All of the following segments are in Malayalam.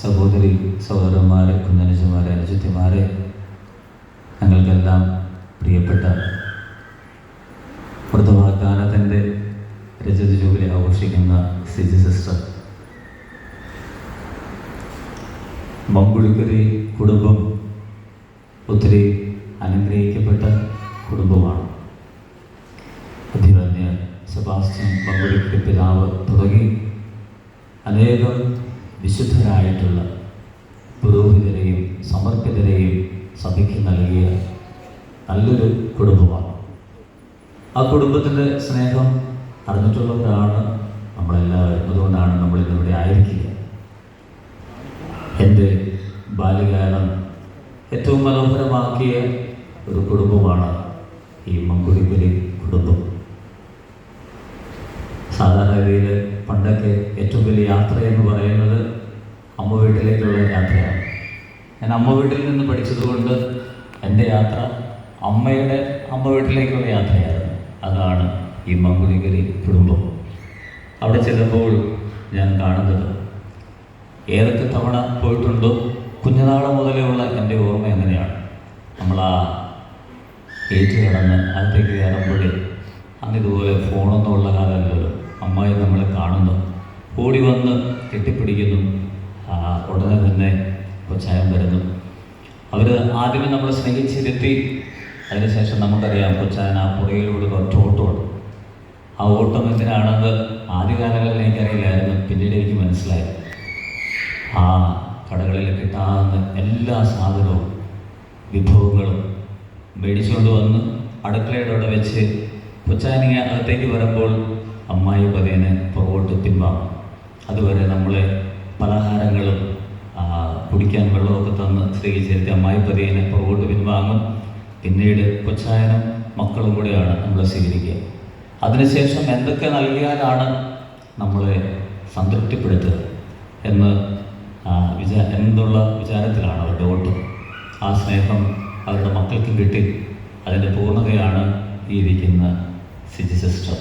സഹോദരി സഹോദരന്മാരെ കുഞ്ഞനുജന്മാരെ അനുജത്തിമാരെ ഞങ്ങൾക്കെല്ലാം പ്രിയപ്പെട്ട പ്രഥമാഗാനത്തിന്റെ രജത ജൂബിലി ആഘോഷിക്കുന്ന സിജി സിസ്റ്റർ. മമ്പുളിക്കരി കുടുംബം ഒത്തിരി അനുഗ്രഹിക്കപ്പെട്ട കുടുംബമാണ്. അധിപന്യ സെബാസ്റ്റ്യൻ മമ്പുളിക്കരി പിതാവ് തുടങ്ങി അനേകം വിശുദ്ധരായിട്ടുള്ള പുരോഹിതരെയും സമർപ്പിതരെയും സഭയ്ക്ക് നൽകിയ നല്ലൊരു കുടുംബമാണ്. ആ കുടുംബത്തിന്റെ സ്നേഹം അറിഞ്ഞിട്ടുള്ളവരാണ് നമ്മളെല്ലാവരും. അതുകൊണ്ടാണ് നമ്മൾ ഇന്നിവിടെ ആയിരിക്കുക. എന്റെ ബാല്യകാലം ഏറ്റവും മനോഹരമാക്കിയ ഒരു കുടുംബമാണ് ഈ മങ്കുടിപ്പുലി കുടുംബം. സാധാരണഗതിയിൽ പണ്ടൊക്കെ ഏറ്റവും വലിയ യാത്ര എന്ന് പറയുന്നത് അമ്മ വീട്ടിലേക്കുള്ള യാത്രയാണ്. ഞാൻ അമ്മ വീട്ടിൽ നിന്ന് പഠിച്ചതുകൊണ്ട് എന്റെ യാത്ര അമ്മയുടെ അമ്മ വീട്ടിലേക്കുള്ള യാത്രയായിരുന്നു. അതാണ് ഈ മങ്കുളിക്കരി കുടുംബം. അവിടെ ചെല്ലുമ്പോൾ ഞാൻ കാണുന്നത് ഏതൊക്കെ തവണ പോയിട്ടുണ്ടോ കുഞ്ഞുനാളെ ഉള്ള എന്റെ ഓർമ്മ എങ്ങനെയാണ്? നമ്മൾ ആ ഏറ്റ് കടന്ന് അകത്തേക്ക് കയറുമ്പോഴേ അന്ന് ഇതുപോലെ ഫോണൊന്നും ഉള്ള കാലമല്ലല്ലോ. അമ്മായി നമ്മളെ കാണുന്നു. ഓടി വന്ന് കെട്ടിപ്പിടിക്കുന്നു. ഉടനെ തന്നെ കൊച്ചായം വരുന്നു. അവർ ആദ്യമേ നമ്മളെ സ്നേഹിച്ചിരുത്തി അതിനുശേഷം നമുക്കറിയാം കൊച്ചായൻ ആ പുറകിലൂടെ ഒറ്റ ഓട്ടമാണ് ആ ഓട്ടം എന്തിനാണെന്ന് ആദ്യകാലങ്ങളിൽ എനിക്കറിയില്ലായിരുന്നു പിന്നീട് എനിക്ക് മനസ്സിലായി. ആ കടകളിൽ കിട്ടാവുന്ന എല്ലാ സാധനവും വിഭവങ്ങളും മേടിച്ചുകൊണ്ട് വന്ന് അടുക്കളയുടെ അവിടെ വെച്ച് കൊച്ചാനിങ്ങ അകത്തേക്ക് വരുമ്പോൾ അമ്മായി പതിയനെ പുറകോട്ട് പിൻവാങ്ങും അതുവരെ നമ്മളെ പലഹാരങ്ങളും കുടിക്കാൻ വെള്ളമൊക്കെ തന്ന് സ്ത്രീചേർത്തി അമ്മായി പതിയനെ പുറകോട്ട് പിൻവാങ്ങും. പിന്നീട് കൊച്ചായനും മക്കളും കൂടെയാണ് നമ്മളെ സ്വീകരിക്കുക. അതിനുശേഷം എന്തൊക്കെ നൽകിയാലാണ് നമ്മളെ സംതൃപ്തിപ്പെടുത്തുക എന്ന് വിചാ എന്നുള്ള വിചാരത്തിലാണ് അവരുടെ ഓട്ടം. ആ സ്നേഹം അവരുടെ മക്കൾക്കും കിട്ടി. അതിന്റെ പൂർണതയാണ് ഈ ഇരിക്കുന്ന സിജി സിസ്റ്റർ.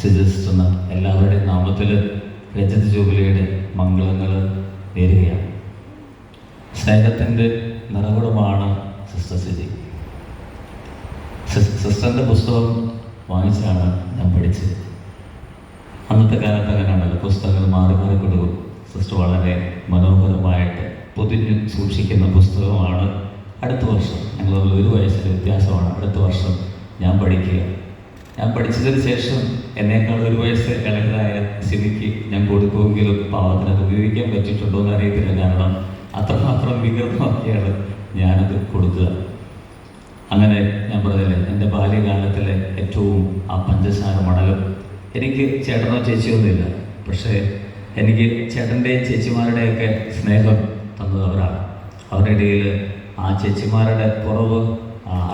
സിജി സിസ്റ്റർ എല്ലാവരുടെയും നാമത്തിൽ രജത് ജൂബിലിയുടെ മംഗളങ്ങൾ നേരുകയാണ്. സ്നേഹത്തിന്റെ നിറകുടമാണ് സിസ്റ്റർ സിജി. സിസ്റ്ററിന്റെ പുസ്തകം വാങ്ങിച്ചാണ് ഞാൻ പഠിച്ചത്. അന്നത്തെ കാലത്ത് അങ്ങനെയാണല്ലോ. പുസ്തകങ്ങൾ മാറി മാറി കൊടുക്കും. സിസ്റ്റർ വളരെ മനോഹരമായിട്ട് പൊതിഞ്ഞ് സൂക്ഷിക്കുന്ന പുസ്തകമാണ് അടുത്ത വർഷം. ഞങ്ങൾ ഒരു വയസ്സിന്റെ വ്യത്യാസമാണ്. അടുത്ത വർഷം ഞാൻ പഠിക്കുക. ഞാൻ പഠിച്ചതിന് ശേഷം എന്നേക്കാൾ ഒരു വയസ്സ് ഇളയതായ സിനിക്ക് ഞാൻ കൊടുക്കുമെങ്കിലും പാവത്തിന് അത് ഉപയോഗിക്കാൻ പറ്റിയിട്ടുണ്ടോ എന്ന് അറിയത്തില്ല കാരണം അത്രമാത്രം വികൃതമാക്കിയാണ് ഞാനത് കൊടുക്കുക അങ്ങനെ ഞാൻ പറഞ്ഞില്ലേ എന്റെ ബാല്യകാലത്തിലെ ഏറ്റവും ആ പഞ്ചസാര മണലും എനിക്ക് ചേട്ടനോ ചേച്ചിയൊന്നുമില്ല. പക്ഷേ എനിക്ക് ചേട്ടന്റെയും ചേച്ചിമാരുടെയൊക്കെ സ്നേഹം തന്നത് അവരാണ്. അവരുടെ ഇടയിൽ ആ ചേച്ചിമാരുടെ കുറവ്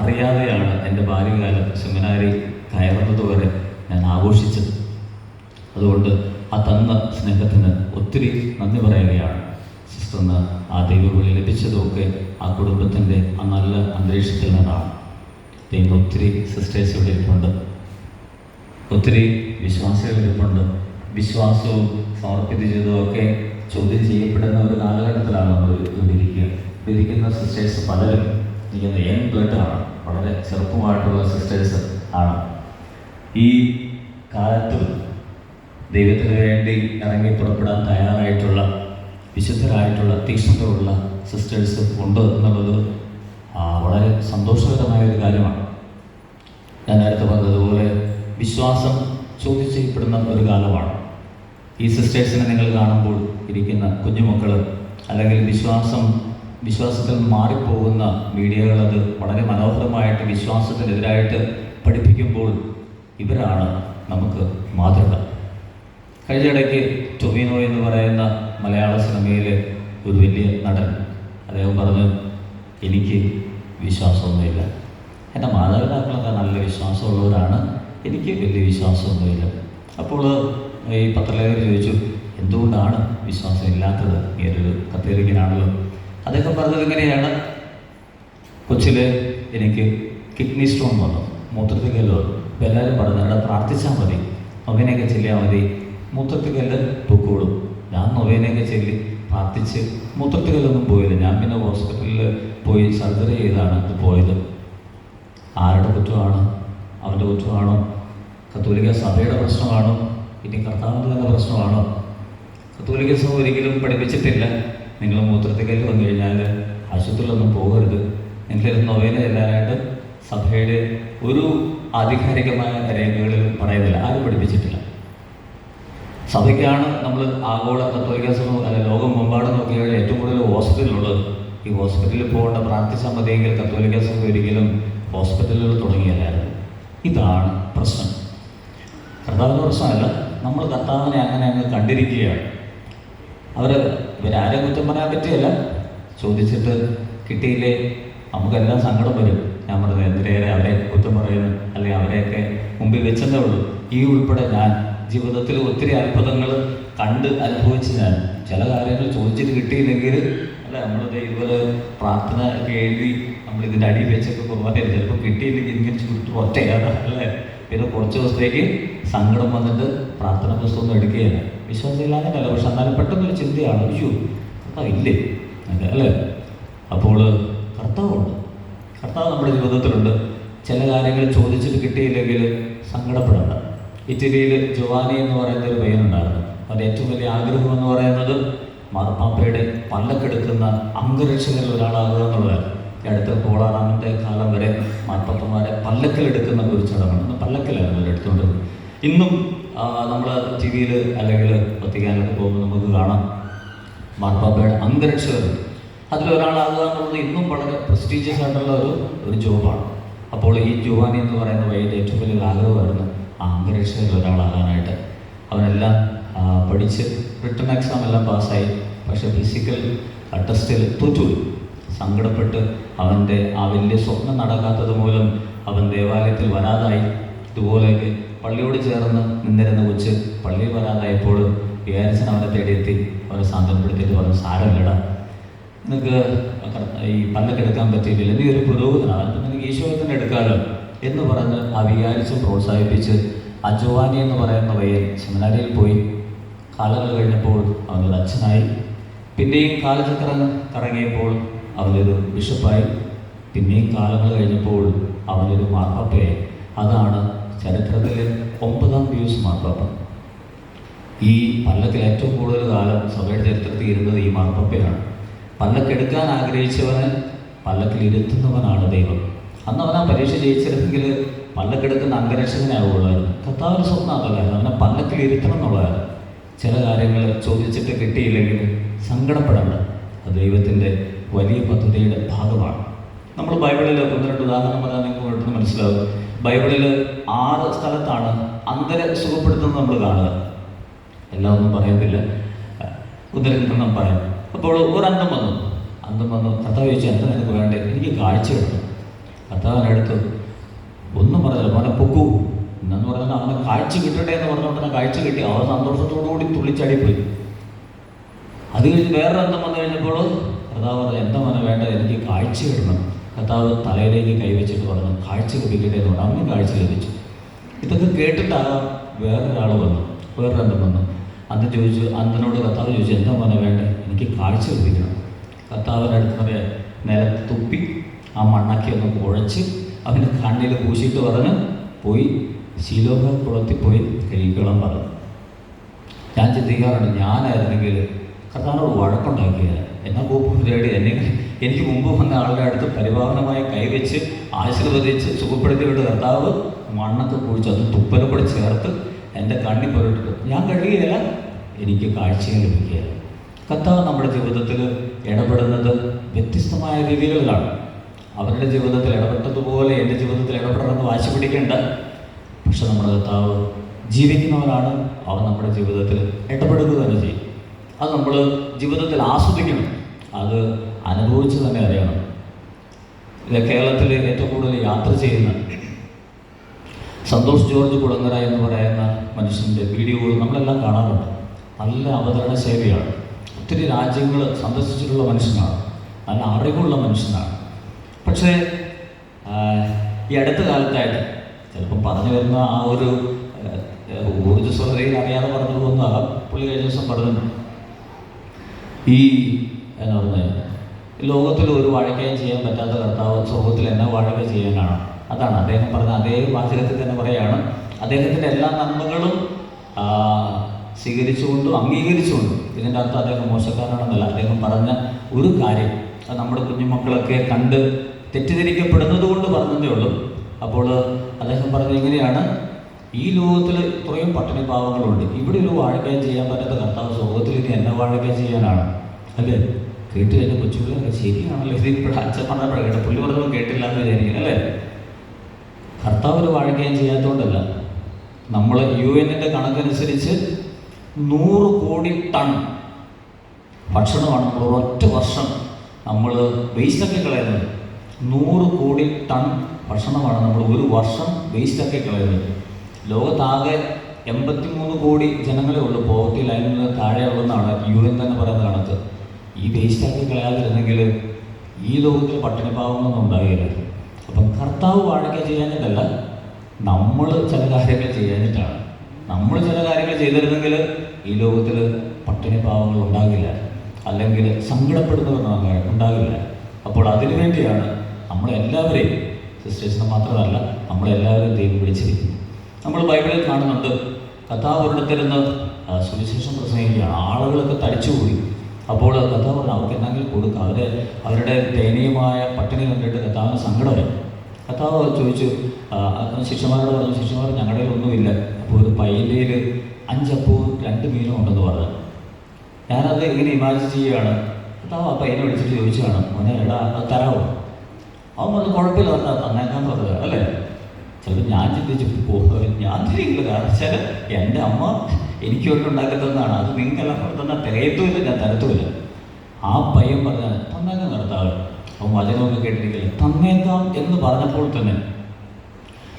അറിയാതെയാണ് എന്റെ ബാല്യകാലം സെമിനാരി കയറുന്നത് വരെ ഞാൻ ആഘോഷിച്ചത്. അതുകൊണ്ട് ആ തന്ന സ്നേഹത്തിന് ഒത്തിരി നന്ദി പറയുകയാണ്. സിസ്റ്ററിന് ആ ദൈവവിളി ലഭിച്ചതൊക്കെ ആ കുടുംബത്തിന്റെ ആ നല്ല അന്തരീക്ഷത്തിൽ നിന്നാണ്. ദൈവം ഒത്തിരി സിസ്റ്റേഴ്സ് ഇവിടെ ഇരിപ്പുണ്ട്. ഒത്തിരി വിശ്വാസികൾ ഇരിപ്പുണ്ട്. വിശ്വാസവും ജീവിതവും ചോദ്യം ചെയ്യപ്പെടുന്ന ഒരു കാലഘട്ടത്തിലാണ് നമ്മൾ ഇരിക്കുക. ഇരിക്കുന്ന സിസ്റ്റേഴ്സ് പലരും ഇരിക്കുന്ന ബ്ലഡ് ആണ് വളരെ ചെറുപ്പമായിട്ടുള്ള സിസ്റ്റേഴ്സ് ആണ്. ഈ കാലത്തും ദൈവത്തിന് വേണ്ടി ഇറങ്ങി പുറപ്പെടാൻ തയ്യാറായിട്ടുള്ള വിശുദ്ധരായിട്ടുള്ള തീക്ഷ്ണതയുള്ള സിസ്റ്റേഴ്സ് ഉണ്ട് എന്നുള്ളത് വളരെ സന്തോഷകരമായ ഒരു കാര്യമാണ്. ഞാൻ നേരത്തെ പറഞ്ഞതുപോലെ വിശ്വാസം ചോദ്യം ചെയ്യപ്പെടുന്ന ഒരു കാലമാണ്. ഈ സിസ്റ്റേഴ്സിനെ നിങ്ങൾ കാണുമ്പോൾ ഇരിക്കുന്ന കുഞ്ഞുമക്കൾ അല്ലെങ്കിൽ വിശ്വാസം വിശ്വാസത്തിൽ മാറിപ്പോകുന്ന മീഡിയകൾ അത് വളരെ മനോഹരമായിട്ട് വിശ്വാസത്തിനെതിരായിട്ട് പഠിപ്പിക്കുമ്പോൾ ഇവരാണ് നമുക്ക് മാതൃക. കഴിഞ്ഞ ഇടയ്ക്ക് ടൊവിനോ എന്ന് പറയുന്ന മലയാള സിനിമയിലെ ഒരു വലിയ നടൻ. അദ്ദേഹം പറഞ്ഞു എനിക്ക് വിശ്വാസമൊന്നുമില്ല. എന്റെ മാതാപിതാക്കളൊക്കെ നല്ല വിശ്വാസമുള്ളവരാണ്. എനിക്ക് വലിയ വിശ്വാസമൊന്നുമില്ല. അപ്പോൾ ഈ പത്രലേഖകർ ചോദിച്ചു എന്തുകൊണ്ടാണ് വിശ്വാസം ഇല്ലാത്തത്? ഈ ഒരു കത്തോലിക്കനാണല്ലോ അദ്ദേഹം പറഞ്ഞത് ഇങ്ങനെയാണ്. കൊച്ചിൽ എനിക്ക് കിഡ്നി സ്റ്റോൺ വന്നു. മൂത്രത്തിൽ കല്ല് വന്നു. എല്ലാവരും പറഞ്ഞു അവിടെ പ്രാർത്ഥിച്ചാൽ മതി. നൊവേനയൊക്കെ ചെല്ലിയാൽ മതി. മൂത്രത്തിൽ കല്ല് പൊക്കോളും ഞാൻ നൊവേനയൊക്കെ ചെല്ലി പ്രാർത്ഥിച്ച് മൂത്രത്തിക്കല്ലൊന്നും പോയില്ല. ഞാൻ പിന്നെ ഹോസ്പിറ്റലിൽ പോയി സർജറി ചെയ്താണ് അത് പോയത്. ആരുടെ കുറ്റമാണ്? അവന്റെ കുറ്റമാണോ? കത്തോലിക്ക സഭയുടെ പ്രശ്നമാണോ? ഇനി കർത്താവിന്റെ തന്നെ പ്രശ്നമാണോ? കത്തോലിക്ക സഭ ഒരിക്കലും പഠിപ്പിച്ചിട്ടില്ല. നിങ്ങൾ മൂത്രത്തിക്കല്ല് വന്നു കഴിഞ്ഞാൽ ആശുപത്രിയിലൊന്നും പോകരുത്. നിങ്ങളൊരു നൊവേന ചെല്ലാനായിട്ട് സഭയുടെ ഒരു ആധികാരികമായ രേഖകളിൽ പറയുന്നില്ല. ആരും പഠിപ്പിച്ചിട്ടില്ല. സഭയ്ക്കാണ് നമ്മൾ ആഗോള കത്തോലിക്ക സഭ അല്ല ലോകം മുമ്പാടും നോക്കിയാൽ ഏറ്റവും കൂടുതൽ ഹോസ്പിറ്റലുള്ളത് ഈ ഹോസ്പിറ്റലിൽ പോകേണ്ട പ്രാർത്ഥിച്ചാൽ മതിയെങ്കിൽ കത്തോലിക്ക സഭ ഒരിക്കലും ഹോസ്പിറ്റലുകൾ തുടങ്ങിയല്ലായിരുന്നു. ഇതാണ് പ്രശ്നം. കർത്താവിന്റെ പ്രശ്നമല്ല നമ്മൾ കർത്താവിനെ അങ്ങനെ അങ്ങ് കണ്ടിരിക്കുകയാണ്. അവർ ഇവരാരെ കുറ്റം പറയാൻ പറ്റിയല്ല. ചോദിച്ചിട്ട് കിട്ടിയില്ലേ? നമുക്കെല്ലാം സങ്കടം വരും. ഞാൻ പറഞ്ഞത് എന്തിനേറെ അവരെ കുറ്റം പറയുന്നു? അല്ലെങ്കിൽ അവരെയൊക്കെ മുമ്പിൽ വെച്ചെന്നേ ഉള്ളൂ. ഈ ഉൾപ്പെടെ ഞാൻ ജീവിതത്തിൽ ഒത്തിരി അത്ഭുതങ്ങൾ കണ്ട് അനുഭവിച്ച് ഞാൻ ചില കാര്യങ്ങൾ ചോദിച്ചിട്ട് കിട്ടിയില്ലെങ്കിൽ അല്ല നമ്മളിത് ഇതുപോലെ പ്രാർത്ഥന ഒക്കെ എഴുതി നമ്മൾ ഇതിന്റെ അടിയിൽ വെച്ചൊക്കെ കുർബാന ചിലപ്പോൾ കിട്ടിയില്ലെങ്കിൽ ഇങ്ങനെ ചുരുട്ട് ഒറ്റയാണ് അല്ലേ? പിന്നെ കുറച്ച് ദിവസത്തേക്ക് സങ്കടം വന്നിട്ട് പ്രാർത്ഥന പുസ്തകമൊന്നും എടുക്കുകയില്ല. വിശ്വാസമില്ലാന്നല്ല പക്ഷെ എന്നാലും പെട്ടെന്നൊരു ചിന്തയാണ് അയ്യോ കർത്താവ് ഇല്ലേ? അതെ അല്ലേ? അപ്പോൾ കർത്താവുണ്ട്. കർത്താവ് നമ്മുടെ ജീവിതത്തിലുണ്ട്. ചില കാര്യങ്ങൾ ചോദിച്ചിട്ട് കിട്ടിയില്ലെങ്കിൽ സങ്കടപ്പെടണ്ട. ഇറ്റലിയിൽ ജുവാനി എന്ന് പറയുന്ന ഒരു പയ്യനുണ്ടായിരുന്നു. അവന്റെ ഏറ്റവും വലിയ ആഗ്രഹം എന്ന് പറയുന്നത് മാർപ്പാപ്പയുടെ പല്ലക്കെടുക്കുന്ന അംഗരക്ഷകരിൽ ഒരാളാകുക എന്നുള്ളതായിരുന്നു അടുത്ത കോളാറാമിന്റെ കാലം വരെ മാർപ്പാപ്പന്മാരെ പല്ലക്കിലെടുക്കുന്ന ഒരു ചടങ്ങാണ്. പല്ലക്കിലായിരുന്നു അവർ ഇന്നും നമ്മൾ ടി വിയിൽ അല്ലെങ്കിൽ ഒത്തിക്കാനൊക്കെ പോകുമ്പോൾ നമുക്ക് കാണാം. മാർപ്പാപ്പയുടെ അംഗരക്ഷകർ അതിലൊരാളാകുക എന്നുള്ളത് ഇന്നും വളരെ പ്രസ്റ്റീജിയസ് ആയിട്ടുള്ള ഒരു ഒരു ജോബാണ് അപ്പോൾ ഈ ജുവാനി എന്ന് പറയുന്ന വഴിയുടെ ഏറ്റവും വലിയൊരു ആഗ്രഹമായിരുന്നു ആ അംഗരക്ഷകരിൽ ഒരാളാകാനായിട്ട്. അവനെല്ലാം പഠിച്ച് റിട്ടേൺ എക്സാം എല്ലാം പാസ്സായി. പക്ഷെ ഫിസിക്കൽ ടെസ്റ്റിൽ തോറ്റുപോയി. സങ്കടപ്പെട്ട് അവന്റെ ആ വലിയ സ്വപ്നം നടക്കാത്തത് മൂലം അവൻ ദേവാലയത്തിൽ വരാതായി. ഇതുപോലെയൊക്കെ പള്ളിയോട് ചേർന്ന് നിന്നിരുന്ന കൊച്ച് പള്ളിയിൽ വരാതായപ്പോൾ വികാരിച്ചൻ അവനെ തേടിയെത്തി. അവനെ സാന്ത്വനപ്പെടുത്തിയിട്ട് പറഞ്ഞു സാരമില്ലടാ കർ- ഈ പല്ലക്കെടുക്കാൻ പറ്റിയിട്ടില്ല. നീ ഒരു പുരോഗതനാണ് അപ്പം നിനക്ക് ഈശോയെ തന്നെ എടുക്കാമല്ലോ എന്ന് പറഞ്ഞ് ആ പ്രോത്സാഹിപ്പിച്ച് അജോവാനി എന്ന് പറയുന്ന പയ്യൻ സെമിനാരിയിൽ പോയി. കാലങ്ങൾ കഴിഞ്ഞപ്പോൾ അവനൊരു അച്ഛനായി. പിന്നെയും കാലചക്രം കറങ്ങിയപ്പോൾ അവനൊരു ബിഷപ്പായി. പിന്നെയും കാലങ്ങൾ കഴിഞ്ഞപ്പോൾ അവനൊരു മാർപ്പാപ്പയായി. അതാണ് ചരിത്രത്തിലെ ഒമ്പതാം വ്യൂസ് മാർപ്പാപ്പ. ഈ പല്ലത്തിൽ ഏറ്റവും കൂടുതൽ കാലം സഭയുടെ ചരിത്രത്തിൽ ഇരുന്നത് ഈ മാർപ്പാപ്പയാണ്. പല്ലക്കെടുക്കാൻ ആഗ്രഹിച്ചവന് പല്ലക്കിൽ ഇരുത്തുന്നവനാണ് ദൈവം. അന്ന് അവൻ ആ പരീക്ഷ ജയിച്ചിരുന്നെങ്കിൽ പല്ലക്കെടുക്കുന്ന അംഗരക്ഷകനാവുള്ളായിരുന്നു കർത്താവിന് സ്വപ്നം അതല്ലായിരുന്നു അവനെ പല്ലക്കിൽ ഇരുത്തണം എന്നുള്ളതായിരുന്നു ചില കാര്യങ്ങൾ ചോദിച്ചിട്ട് കിട്ടിയില്ലെങ്കിൽ സങ്കടപ്പെടേണ്ട. അത് ദൈവത്തിന്റെ വലിയ പദ്ധതിയുടെ ഭാഗമാണ്. നമ്മൾ ബൈബിളിൽ ഒന്ന് രണ്ട് ഉദാഹരണം പറഞ്ഞാൽ നിങ്ങൾക്ക് പെട്ടെന്ന് മനസ്സിലാവും. ബൈബിളിൽ ആറ് സ്ഥലത്താണ് അന്തര സുഖപ്പെടുത്തുന്നത് നമ്മൾ കാണുക. എല്ലാം ഒന്നും പറയുന്നില്ല ഉദരം പറയാം അപ്പോൾ ഒരു അന്തം വന്നു. അന്തം വന്നു. കർത്താവ് ചോദിച്ചു എന്താ നിനക്ക് വേണ്ടേ? എനിക്ക് കാഴ്ച കിട്ടണം കർത്താവിനടുത്ത് ഒന്നും പറഞ്ഞില്ല. മോനെ പൊക്കൂ. എന്നു പറഞ്ഞാൽ അവനെ കാഴ്ച കിട്ടട്ടെ എന്ന് പറഞ്ഞുകൊണ്ട് തന്നെ കാഴ്ച കിട്ടി. അവൻ സന്തോഷത്തോടുകൂടി തുള്ളിച്ചാടിപ്പോയി. അത് കഴിഞ്ഞ് വേറെ അന്തം വന്നു കഴിഞ്ഞപ്പോൾ കർത്താവ് പറഞ്ഞു എന്താ മോനെ വേണ്ട? എനിക്ക് കാഴ്ച കിട്ടണം. കർത്താവ് തലയിലേക്ക് കൈവച്ചിട്ട് പറഞ്ഞു കാഴ്ച ലഭിക്കട്ടെ എന്ന് പറഞ്ഞു. അവനും കാഴ്ച ലഭിച്ചു. ഇതൊക്കെ കേട്ടിട്ടാകാം വേറൊരാൾ വന്നു. വേറൊരെണ്ണം വന്നു. അന്ന് ചോദിച്ചു അന്നനോട് കർത്താവ് ചോദിച്ചു എന്താ മോനെ വേണ്ടേ? എനിക്ക് കാഴ്ച ലഭിക്കണം. പറയാ നിലത്ത് തുപ്പി ആ മണ്ണാക്കി ഒന്ന് കുഴച്ച് അവന് കണ്ണിൽ പൂശിയിട്ട് പറഞ്ഞ് പോയി. ശീലോക കുളത്തിൽ പോയി കഴിക്കണം പറഞ്ഞു. ഞാൻ ചിന്തിക്കാറുണ്ട് ഞാനായിരുന്നെങ്കിൽ കർത്താവിനോട് വഴക്കുണ്ടാക്കിയത് എന്നാ പോപ്പും തേടി എന്നെ എനിക്ക് മുമ്പ് വന്ന ആളുടെ അടുത്ത് പരിപാലനമായി കൈവച്ച് ആശീർവദിച്ച് സുഖപ്പെടുത്തി വിട്ട് കർത്താവ് മണ്ണൊക്കെ കുഴിച്ച് അത് തുപ്പലും കൂടെ ചേർത്ത് എന്റെ കണ്ണി പുരട്ടിട്ട് ഞാൻ കഴിയുകയില്ല എനിക്ക് കാഴ്ചയെ ലഭിക്കുകയില്ല കർത്താവ് നമ്മുടെ ജീവിതത്തിൽ ഇടപെടുന്നത് വ്യത്യസ്തമായ രീതികളിലാണ് അവരുടെ ജീവിതത്തിൽ ഇടപെട്ടതുപോലെ എന്റെ ജീവിതത്തിൽ ഇടപെടണമെന്ന് വാശി പിടിക്കേണ്ട. പക്ഷെ നമ്മുടെ കർത്താവ് ജീവിക്കുന്നവരാണ് അവൻ നമ്മുടെ ജീവിതത്തിൽ ഇടപെടുക തന്നെ ചെയ്യും. അത് നമ്മൾ ജീവിതത്തിൽ ആസ്വദിക്കണം. അത് അനുഭവിച്ച് തന്നെ അറിയണം. കേരളത്തിൽ ഏറ്റവും കൂടുതൽ യാത്ര ചെയ്യുന്ന സന്തോഷ് ജോർജ് കുളങ്ങര എന്ന് പറയുന്ന മനുഷ്യന്റെ വീഡിയോകൾ നമ്മളെല്ലാം കാണാറുണ്ട്. നല്ല അവതരണ ശൈലിയാണ് ഒത്തിരി രാജ്യങ്ങൾ സന്ദർശിച്ചിട്ടുള്ള മനുഷ്യനാണ്. നല്ല അറിവുള്ള മനുഷ്യനാണ്. പക്ഷേ ഈ അടുത്ത കാലത്തായിട്ട് ചിലപ്പം പറഞ്ഞു വരുന്ന ആ ഒരു ഊർജസ്വതയിൽ അറിയാതെ പറഞ്ഞു പുള്ളി കഴിഞ്ഞ ദിവസം പറഞ്ഞു ഈ എന്താ പറയുന്നത് ലോകത്തിൽ ഒരു വാഴക്കയും ചെയ്യാൻ പറ്റാത്ത കർത്താവ് സ്വർഗത്തിൽ എന്നെ വാഴക ചെയ്യാനാണ് അതാണ്. അദ്ദേഹം പറഞ്ഞ അതേ വാചകത്തിൽ തന്നെ പറയാണ്. അദ്ദേഹത്തിന്റെ എല്ലാ നന്മകളും സ്വീകരിച്ചുകൊണ്ടും അംഗീകരിച്ചുകൊണ്ടും. ഇതിന്റെ അർത്ഥം അദ്ദേഹം മോശക്കാരനാണെന്നല്ല. അദ്ദേഹം പറഞ്ഞ ഒരു കാര്യം. അത് നമ്മുടെ കുഞ്ഞുമക്കളൊക്കെ കണ്ട് തെറ്റിദ്ധരിക്കപ്പെടുന്നത് കൊണ്ട് പറഞ്ഞതേ ഉള്ളൂ. അപ്പോൾ അദ്ദേഹം പറഞ്ഞത് എങ്ങനെയാണ് ഈ ലോകത്തിൽ ഇത്രയും പട്ടിണി പാവങ്ങളുണ്ട് ഇവിടെ ഒരു വാഴക്കായം ചെയ്യാൻ പറ്റാത്ത കർത്താവ് സ്വർഗത്തിൽ ഇനി എന്നെ വാഴക്കായം ചെയ്യാനാണ്. അല്ലേ? കേട്ട് കഴിഞ്ഞ കൊച്ചുപിള്ളേരെ ശരിയാണല്ലോ. ഇത് ഇപ്പോൾ അച്ഛൻ പറഞ്ഞപ്പോഴാണ് കേട്ടോ. പുള്ളി കേട്ടില്ല എന്ന് വിചാരിക്കും അല്ലേ? കർത്താവ് ഒരു വാഴക്കുകയും ചെയ്യാത്തതുകൊണ്ടല്ല നമ്മൾ യു എന്നിന്റെ കണക്കനുസരിച്ച് നൂറ് കോടി ടൺ ഭക്ഷണമാണ് ഒരൊറ്റ വർഷം നമ്മൾ വേസ്റ്റാക്കി കളയുന്നത്. നൂറ് കോടി ടൺ ഭക്ഷണമാണ് നമ്മൾ ഒരു വർഷം വേസ്റ്റാക്കി കളയുന്നത്. ലോകത്താകെ എൺപത്തിമൂന്ന് കോടി ജനങ്ങളെ ഉള്ളൂ. പോവർട്ടി ലൈനിൽ നിന്ന് താഴെ ഉള്ളതെന്നാണ് യു എൻ തന്നെ പറയുന്ന കണക്ക് ഈ വേസ്റ്റാക്കി കളയാതിരുന്നെങ്കിൽ ഈ ലോകത്തിൽ പട്ടിണിഭാവങ്ങളൊന്നും ഉണ്ടാകില്ല അപ്പം കർത്താവ് വാഴക്ക ചെയ്യാനിട്ടല്ല നമ്മൾ ചില കാര്യങ്ങൾ ചെയ്യാനിട്ടാണ് നമ്മൾ ചില കാര്യങ്ങൾ ചെയ്തിരുന്നെങ്കിൽ ഈ ലോകത്തിൽ പട്ടിണിഭാവങ്ങൾ ഉണ്ടാകില്ല. അല്ലെങ്കിൽ സങ്കടപ്പെടുന്നവർ ഉണ്ടാകില്ല. അപ്പോൾ അതിനു വേണ്ടിയാണ് നമ്മളെല്ലാവരെയും സിസ്റ്റേഴ്സിനെ മാത്രമല്ല നമ്മളെല്ലാവരും ദൈവം വിളിച്ചിരിക്കുന്നു നമ്മൾ ബൈബിളിൽ കാണുന്നുണ്ട് നിന്ന് സുവിശേഷം പ്രസംഗിക്കുകയാണ്. ആളുകളൊക്കെ തടിച്ചുകൂടി അപ്പോൾ പറഞ്ഞു അവർക്ക് എന്തെങ്കിലും കൊടുക്കുക അവരെ അവരുടെ ദയനീയമായ പട്ടിണി കണ്ടിട്ട് കഥാവിന് സങ്കടമായി കഥാവ് ചോദിച്ചു ശിഷ്യന്മാരോട് പറഞ്ഞു ശിഷ്യന്മാർ ഞങ്ങളുടെ ഒന്നുമില്ല അപ്പോൾ ഒരു പൈലയിൽ അഞ്ചപ്പവും രണ്ട് മീനും ഉണ്ടെന്ന് പറഞ്ഞു. ഞാനത് ഇങ്ങനെ ഇമാജിൻ ചെയ്യുകയാണ്. കഥാവ് ആ പയ്യനെ വിളിച്ചിട്ട് ചോദിച്ചതാണ് മോനെ എടാ അത് തരാമോ അവൻ പറഞ്ഞു കുഴപ്പമില്ല പറഞ്ഞാൽ തന്നേക്കാൻ പറഞ്ഞത് അല്ലേ? ചിലപ്പോൾ ഞാൻ ചിന്തിച്ചു ഞാൻ തിരിയില്ല. കാരണം വെച്ചാൽ എന്റെ അമ്മ എനിക്ക് വേണ്ടി ഉണ്ടാക്കി തന്നതാണ് അത് കൂടെ തന്നാൽ തികയത്തുമില്ല ഞാൻ തരത്തുമില്ല ആ പയ്യൻ പറഞ്ഞാൽ തന്നേക്കാം കർത്താവ് അവൻ വചനമൊക്കെ കേട്ടിരിക്കില്ല. തന്നേക്കാം എന്ന് പറഞ്ഞപ്പോൾ തന്നെ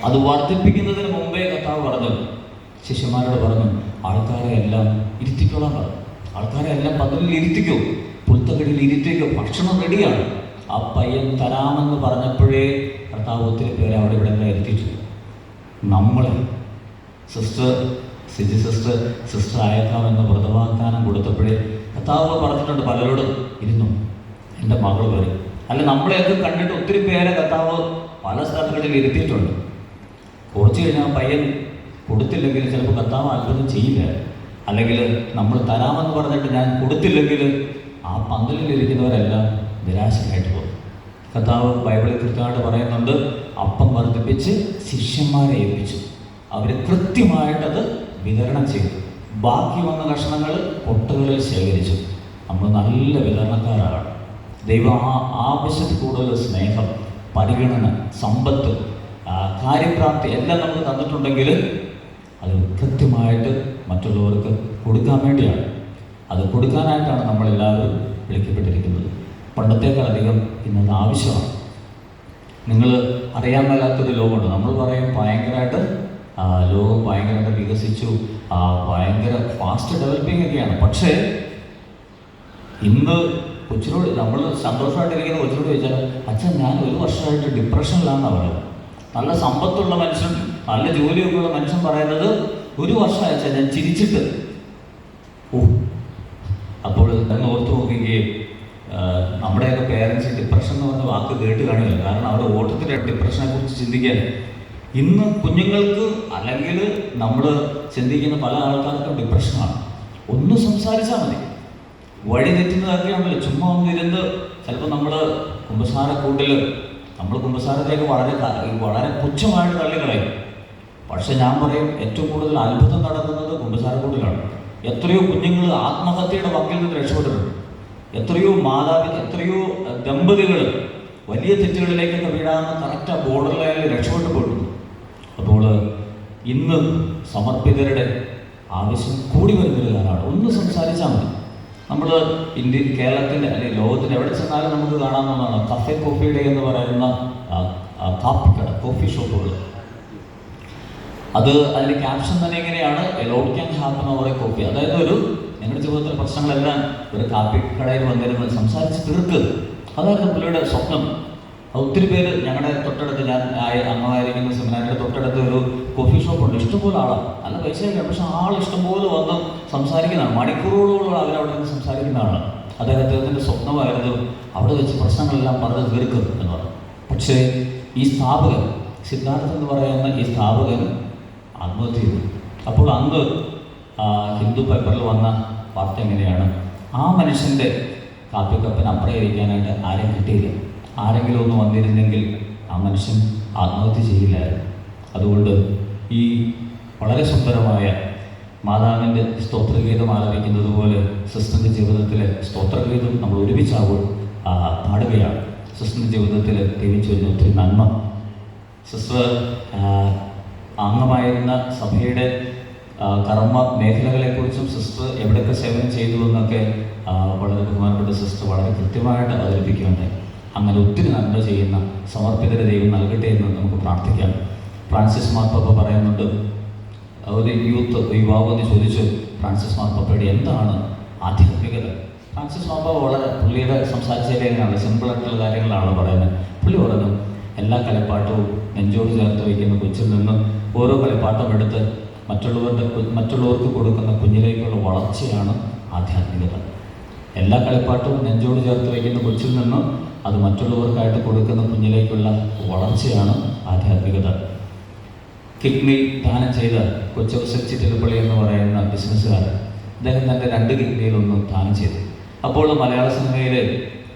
അത് വർദ്ധിപ്പിക്കുന്നതിന് മുമ്പേ കർത്താവ് പറഞ്ഞു. ശിഷ്യന്മാരോട് പറഞ്ഞു ആൾക്കാരെ എല്ലാം ഇരുത്തിക്കോളാൻ പറഞ്ഞു ആൾക്കാരെ എല്ലാം പന്തലിൽ ഇരുത്തിക്കോ. പുൽത്തകടിയിൽ ഇരുത്തിക്കോ. ഭക്ഷണം റെഡിയാണ്. ആ പയ്യൻ തരാമെന്ന് പറഞ്ഞപ്പോഴേ കർത്താവ് ഒത്തിരി പേരെ അവിടെ ഇവിടെ എല്ലാം എത്തിയിട്ടുണ്ട് നമ്മൾ സിസ്റ്റർ സിജി സിസ്റ്റർ സിസ്റ്റർ ആയേക്കാം എന്ന് വ്രതവാഗ്ദാനം കൊടുത്തപ്പോഴേ കർത്താവ് പറഞ്ഞിട്ടുണ്ട് പലരോടും ഇരുന്നു? എന്റെ മകൾ പറയും അല്ല നമ്മളെയൊക്കെ കണ്ടിട്ട് ഒത്തിരി പേരെ കർത്താവ് പല സ്ഥലങ്ങളിൽ ഇരുത്തിയിട്ടുണ്ട്. കുറച്ച് കഴിഞ്ഞാൽ പയ്യൻ കൊടുത്തില്ലെങ്കിൽ ചിലപ്പോൾ കർത്താവ് അത്ഭുതം ചെയ്യില്ല. അല്ലെങ്കിൽ നമ്മൾ തരാമെന്ന് പറഞ്ഞിട്ട് ഞാൻ കൊടുത്തില്ലെങ്കിൽ ആ പന്തലിൽ ഇരിക്കുന്നവരെല്ലാം നിരാശരായിട്ട് പോകും. കർത്താവ് ബൈബിളിൽ കൃത്യമായിട്ട് പറയുന്നുണ്ട് അപ്പം വർദ്ധിപ്പിച്ച് ശിഷ്യന്മാരെ ഏൽപ്പിച്ചു. അവർ കൃത്യമായിട്ടത് വിതരണം ചെയ്തു. ബാക്കി വന്ന കഷ്ണങ്ങൾ പൊട്ടുകളിൽ ശേഖരിച്ചു. നമ്മൾ നല്ല വിതരണക്കാരാണ്. ദൈവം ആ ആവശ്യത്തിൽ കൂടുതൽ സ്നേഹം പരിഗണന സമ്പത്ത് കാര്യപ്രാപ്തി എല്ലാം നമ്മൾ തന്നിട്ടുണ്ടെങ്കിൽ അത് കൃത്യമായിട്ട് മറ്റുള്ളവർക്ക് കൊടുക്കാൻ വേണ്ടിയാണ്. അത് കൊടുക്കാനായിട്ടാണ് നമ്മളെല്ലാവരും വിളിക്കപ്പെട്ടിരിക്കുന്നത്. പണ്ടത്തേക്കാളധികം ഇന്നത് ആവശ്യമാണ്. നിങ്ങൾ അറിയാൻ മേലാത്തൊരു ലോകമുണ്ട്. നമ്മൾ പറയും ഭയങ്കരമായിട്ട് ലോകം ഭയങ്കരമായിട്ട് വികസിച്ചു. ഭയങ്കര ഫാസ്റ്റ് ഡെവലപ്പിംഗ് ഒക്കെയാണ്. പക്ഷേ ഇന്ന് കൊച്ചിനോട് നമ്മൾ സന്തോഷമായിട്ടിരിക്കുന്ന കൊച്ചിനോട് ചോദിച്ചാൽ അച്ഛൻ ഞാൻ ഒരു വർഷമായിട്ട് ഡിപ്രഷനിലാണ് പറയുന്നത് നല്ല സമ്പത്തുള്ള മനുഷ്യൻ നല്ല ജോലിയൊക്കെ ഉള്ള മനുഷ്യൻ പറയുന്നത് ഒരു വർഷമായി അച്ഛൻ ഞാൻ ചിരിച്ചിട്ട്. ഓ അപ്പോൾ അങ്ങ് ഓർത്ത് നോക്കുകയും നമ്മുടെയൊക്കെ പേരൻസ് ഡിപ്രഷൻ എന്ന് പറഞ്ഞ വാക്ക് കേട്ട് കാണില്ല. കാരണം അവരുടെ ഓട്ടത്തിന്റെ ഡിപ്രഷനെ കുറിച്ച് ചിന്തിക്കാൻ ഇന്ന് കുഞ്ഞുങ്ങൾക്ക് അല്ലെങ്കിൽ നമ്മൾ ചിന്തിക്കുന്ന പല ആൾക്കാർക്കും ഡിപ്രഷനാണ് ഒന്ന് സംസാരിച്ചാൽ മതി. വഴി തെറ്റുന്നതൊക്കെയാണല്ലോ ചുമ്മാ ഒന്നിരുന്ന് ചിലപ്പോൾ നമ്മൾ കുമ്പസാരക്കൂട്ടിൽ നമ്മൾ കുമ്പസാരത്തേക്ക് വളരെ വളരെ പുച്ഛമായിട്ട് തള്ളിക്കളയും. പക്ഷെ ഞാൻ പറയും ഏറ്റവും കൂടുതൽ അത്ഭുതം നടക്കുന്നത് കുമ്പസാരക്കൂട്ടിലാണ് എത്രയോ കുഞ്ഞുങ്ങൾ ആത്മഹത്യയുടെ വക്കിൽ നിന്ന് രക്ഷപ്പെട്ടിട്ടുണ്ട്. എത്രയോ മാതാപി എത്രയോ ദമ്പതികൾ വലിയ തെറ്റുകളിലേക്കൊക്കെ വീഴാവുന്ന കറക്റ്റ് ആ ബോർഡർ ലൈനിൽ രക്ഷപ്പെട്ടു പോയിട്ടുണ്ട്. അപ്പോൾ ഇന്ന് സമർപ്പിതരുടെ ആവശ്യം കൂടി വരുന്നൊരു കാലമാണ്. ഒന്ന് സംസാരിച്ചാൽ മതി. നമ്മൾ ഇന്ത്യ കേരളത്തിന്റെ അല്ലെങ്കിൽ ലോകത്തിന്റെ എവിടെ ചെന്നാലും നമുക്ക് കാണാവുന്നതാണ് കഫേ കോഫി ഡേ എന്ന് പറയുന്ന കാപ്പിക്കട കോഫി ഷോപ്പുകൾ അത് അതിന്റെ ക്യാപ്ഷൻ തന്നെ എങ്ങനെയാണ്? A lot can happen a coffee അതായത് ഒരു ഞങ്ങളുടെ ജീവിതത്തിലെ പ്രശ്നങ്ങളെല്ലാം ഒരു കാപ്പി കടയിൽ വന്നിരുന്ന് സംസാരിച്ച് തീർക്ക്. അതായിരുന്നു പുള്ളിയുടെ സ്വപ്നം. ഒത്തിരി പേര് ഞങ്ങളുടെ തൊട്ടടുത്ത് ഞാൻ അമ്മമായിരിക്കുന്ന സെമിനാറിന്റെ തൊട്ടടുത്ത് ഒരു കോഫി ഷോപ്പുണ്ട്. ഇഷ്ടംപോലെ ആളാണ് നല്ല പൈസയൊക്കെ പക്ഷെ ആൾ ഇഷ്ടംപോലെ വന്ന് സംസാരിക്കുന്നതാണ്. മണിക്കൂറുകളോളം അവരവിടെ നിന്ന് സംസാരിക്കുന്നതാണ്. അദ്ദേഹത്തിന്റെ സ്വപ്നമായിരുന്നു അവിടെ വെച്ച് പ്രശ്നങ്ങളെല്ലാം പറഞ്ഞ് തീർക്കും എന്ന് പറഞ്ഞു. പക്ഷേ ഈ സ്ഥാപകൻ സിദ്ധാർത്ഥൻ എന്ന് പറയുന്ന ഈ സ്ഥാപകൻ ആത്മഹത്യ അപ്പോൾ അന്ന് ഹിന്ദു പേപ്പറിൽ വന്ന വാർത്ത എങ്ങനെയാണ്? ആ മനുഷ്യന്റെ കാപ്പിക്കപ്പിന് അപ്പുറം ഇരിക്കാനായിട്ട് ആരെയും കിട്ടിയില്ല. ആരെങ്കിലും ഒന്ന് വന്നിരുന്നെങ്കിൽ ആ മനുഷ്യൻ ആത്മഹത്യ ചെയ്യില്ലായിരുന്നു. അതുകൊണ്ട് ഈ വളരെ സുന്ദരമായ മാതാവിന്റെ സ്തോത്രഗീതം ആലപിക്കുന്നത് പോലെ സിസ്റ്ററിന്റെ ജീവിതത്തിലെ സ്തോത്രഗീതം നമ്മൾ ഒരുമിച്ചാകും പാടുകയാണ്. സിസ്റ്ററിന്റെ ജീവിതത്തിൽ തിരിച്ചു വരുന്ന ഒത്തിരി നന്മ. സിസ്റ്റർ അംഗമായിരുന്ന സഭയുടെ കർമ്മ മേഖലകളെക്കുറിച്ചും സിസ്റ്റർ എവിടെയൊക്കെ സേവനം ചെയ്തു എന്നൊക്കെ വളരെ ബഹുമാനപ്പെട്ട സിസ്റ്റർ വളരെ കൃത്യമായിട്ട് അവതരിപ്പിക്കുകയുണ്ടായി അങ്ങനെ ഒത്തിരി നന്മ ചെയ്യുന്ന സമർപ്പിതരെ ദൈവം നൽകട്ടെ എന്ന് നമുക്ക് പ്രാർത്ഥിക്കാം. ഫ്രാൻസിസ് മാർപ്പാപ്പ പറയുന്നുണ്ട് ഒരു യൂത്ത് യുവാവ് എന്ന് ചോദിച്ചു ഫ്രാൻസിസ് മാർപ്പയുടെ എന്താണ് ആധ്യാത്മികത ഫ്രാൻസിസ് മാർപ്പ വളരെ പുള്ളിയുടെ സംസാരിച്ചതിലാണ് സിമ്പിളായിട്ടുള്ള കാര്യങ്ങളാണ് പറയുന്നത്. പുള്ളി പറഞ്ഞു എല്ലാ കളിപ്പാട്ടവും നെഞ്ചോട് ചേർത്ത് വയ്ക്കുന്ന കൊച്ചിൽ നിന്നും ഓരോ കളിപ്പാട്ടം എടുത്ത് മറ്റുള്ളവരുടെ മറ്റുള്ളവർക്ക് കൊടുക്കുന്ന കുഞ്ഞിലേക്കുള്ള വളർച്ചയാണ് ആധ്യാത്മികത. എല്ലാ കളിപ്പാട്ടവും നെഞ്ചോട് ചേർത്ത് വയ്ക്കുന്ന കൊച്ചിൽ നിന്ന് അത് മറ്റുള്ളവർക്കായിട്ട് കൊടുക്കുന്ന കുഞ്ഞിലേക്കുള്ള വളർച്ചയാണ് ആധ്യാത്മികത. കിഡ്നി ദാനം ചെയ്ത കൊച്ചൗസഫ് ചിറ്റലപ്പള്ളി എന്ന് പറയുന്ന ബിസിനസ്സുകാരൻ അദ്ദേഹം തന്റെ രണ്ട് കിഡ്നിയിലൊന്നും ദാനം ചെയ്തു. അപ്പോൾ മലയാള സിനിമയിലെ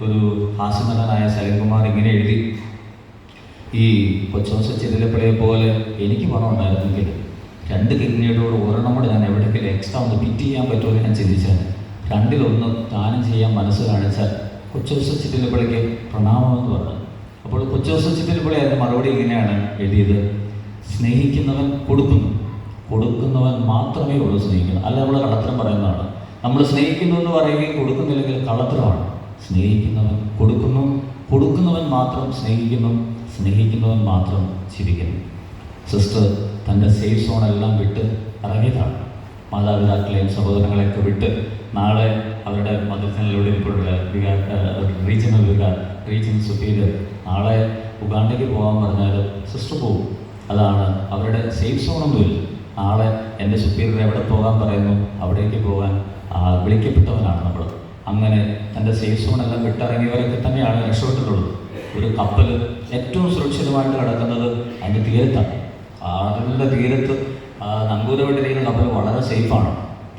ഒരു ഹാസ്യനടനായ സലിംകുമാർ ഇങ്ങനെ എഴുതി ഈ കൊച്ചൗസഫ് ചിറ്റലപ്പള്ളിയെ പോലെ എനിക്ക് പണം ഉണ്ടായിരുന്നെങ്കിൽ രണ്ട് കിഡ്നിയുടെ ഒരെണ്ണം കൂടെ ഞാൻ എവിടെയെങ്കിലും എക്സ്ട്രാ ഒന്ന് ഫിറ്റ് ചെയ്യാൻ പറ്റുമോ എന്ന് ഞാൻ ചിന്തിച്ചാൽ രണ്ടിലൊന്ന് ദാനം ചെയ്യാൻ മനസ്സ് കാണിച്ചാൽ കൊച്ചൗസഫ് പ്രണാമം എന്ന് പറഞ്ഞു അപ്പോൾ കൊച്ചൗസഫ് ചിറ്റിലപ്പള്ളി മറുപടി ഇങ്ങനെയാണ് എഴുതിയത്? സ്നേഹിക്കുന്നവൻ കൊടുക്കുന്നു. കൊടുക്കുന്നവൻ മാത്രമേ ഉള്ളൂ സ്നേഹിക്കുന്നത്. അല്ല നമ്മൾ കള്ളത്തരം പറയുന്നതാണ്. നമ്മൾ സ്നേഹിക്കുന്നു എന്ന് പറയുകയും കൊടുക്കുന്നില്ലെങ്കിൽ കള്ളത്തരമാണ്. സ്നേഹിക്കുന്നവൻ കൊടുക്കുന്നു. കൊടുക്കുന്നവൻ മാത്രം സ്നേഹിക്കുന്നു. സ്നേഹിക്കുന്നവൻ മാത്രം ചിരിക്കുന്നു സിസ്റ്റർ തന്റെ സേഫ് സോണെല്ലാം വിട്ട് ഇറങ്ങിയതാണ്. മാതാപിതാക്കളെയും സഹോദരങ്ങളെയൊക്കെ വിട്ട് നാളെ അവരുടെ മതത്തിലൂടെ ഇപ്പോഴുള്ള vicar regional vicar regional superior നാളെ ഉഗാണ്ടയ്ക്ക് പോകാൻ പറഞ്ഞാൽ സിസ്റ്റർ പോകും അതാണ് അവരുടെ സേഫ് സോണൊന്നുമില്ല നാളെ എന്റെ സുപ്പീരിയർ എവിടെ പോകാൻ പറയുന്നു? അവിടേക്ക് പോകാൻ വിളിക്കപ്പെട്ടവനാണ് നമ്മൾ അങ്ങനെ തന്റെ സേഫ് സോണെല്ലാം വിട്ടിറങ്ങിയവരൊക്കെ തന്നെയാണ് രക്ഷപ്പെട്ടിട്ടുള്ളത്. ഒരു കപ്പൽ ഏറ്റവും സുരക്ഷിതമായിട്ട് കിടക്കുന്നത് അതിന്റെ തീരത്താണ്. ആളുടെ തീരത്ത് ആ, നങ്കൂരമിട്ടിരിക്കുന്ന കപ്പൽ വളരെ സേഫാണ്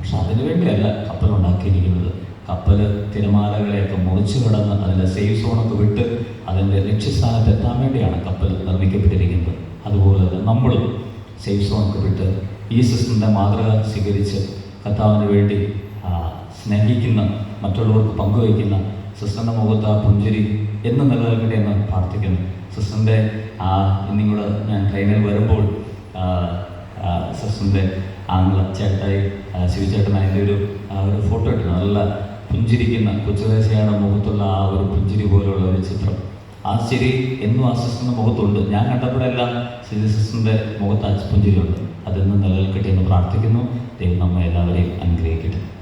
പക്ഷെ അതിനു വേണ്ടിയല്ല കപ്പൽ ഉണ്ടാക്കിയിരിക്കുന്നത്. കപ്പൽ തിരമാലകളെയൊക്കെ മുറിച്ചു കിടന്ന് അതിന്റെ സേഫ് സോണൊക്കെ വിട്ട് അതിന്റെ ലക്ഷ്യസ്ഥാനത്ത് എത്താൻ വേണ്ടിയാണ് കപ്പൽ നിർമ്മിക്കപ്പെട്ടിരിക്കുന്നത്. അതുപോലെ തന്നെ നമ്മളും സേഫ് സോണൊക്കെ വിട്ട് ഈ സിസ്റ്റിന്റെ മാതൃക സ്വീകരിച്ച് കർത്താവിന് വേണ്ടി സ്നേഹിക്കുന്ന മറ്റുള്ളവർക്ക് പങ്കുവയ്ക്കുന്ന സിസ്റ്ററിന്റെ മുഖത്ത് ആ പുഞ്ചിരി എന്ന് നിലനിൽക്കട്ടെ എന്ന് പ്രാർത്ഥിക്കുന്നു. സിസ്റ്ററിന്റെ ആ ഇന്നിങ്ങോട് ഞാൻ ട്രെയിനിൽ വരുമ്പോൾ സിസ്റ്ററിന്റെ ആംഗ്ല ചേട്ടായി ആ, ശിവചേട്ടൻ അതിന്റെ ഒരു ഒരു ഫോട്ടോ ഇട്ടു നല്ല പുഞ്ചിരിക്കുന്ന കൊച്ചുദേശയുടെ മുഖത്തുള്ള ആ ഒരു പുഞ്ചിരി പോലുള്ള ഒരു ചിത്രം. ആ ചിരി എന്നും ആ സിസ്റ്ററിന്റെ മുഖത്തുണ്ട്. ഞാൻ കണ്ടപ്പോഴെല്ലാം ശരി സിസ്റ്ററിന്റെ മുഖത്ത് ആ പുഞ്ചിരിയുണ്ട്. അതെന്നും നിലനിൽക്കട്ടെ എന്ന് പ്രാർത്ഥിക്കുന്നു. ദൈവം നമ്മെ എല്ലാവരെയും അനുഗ്രഹിക്കട്ടെ.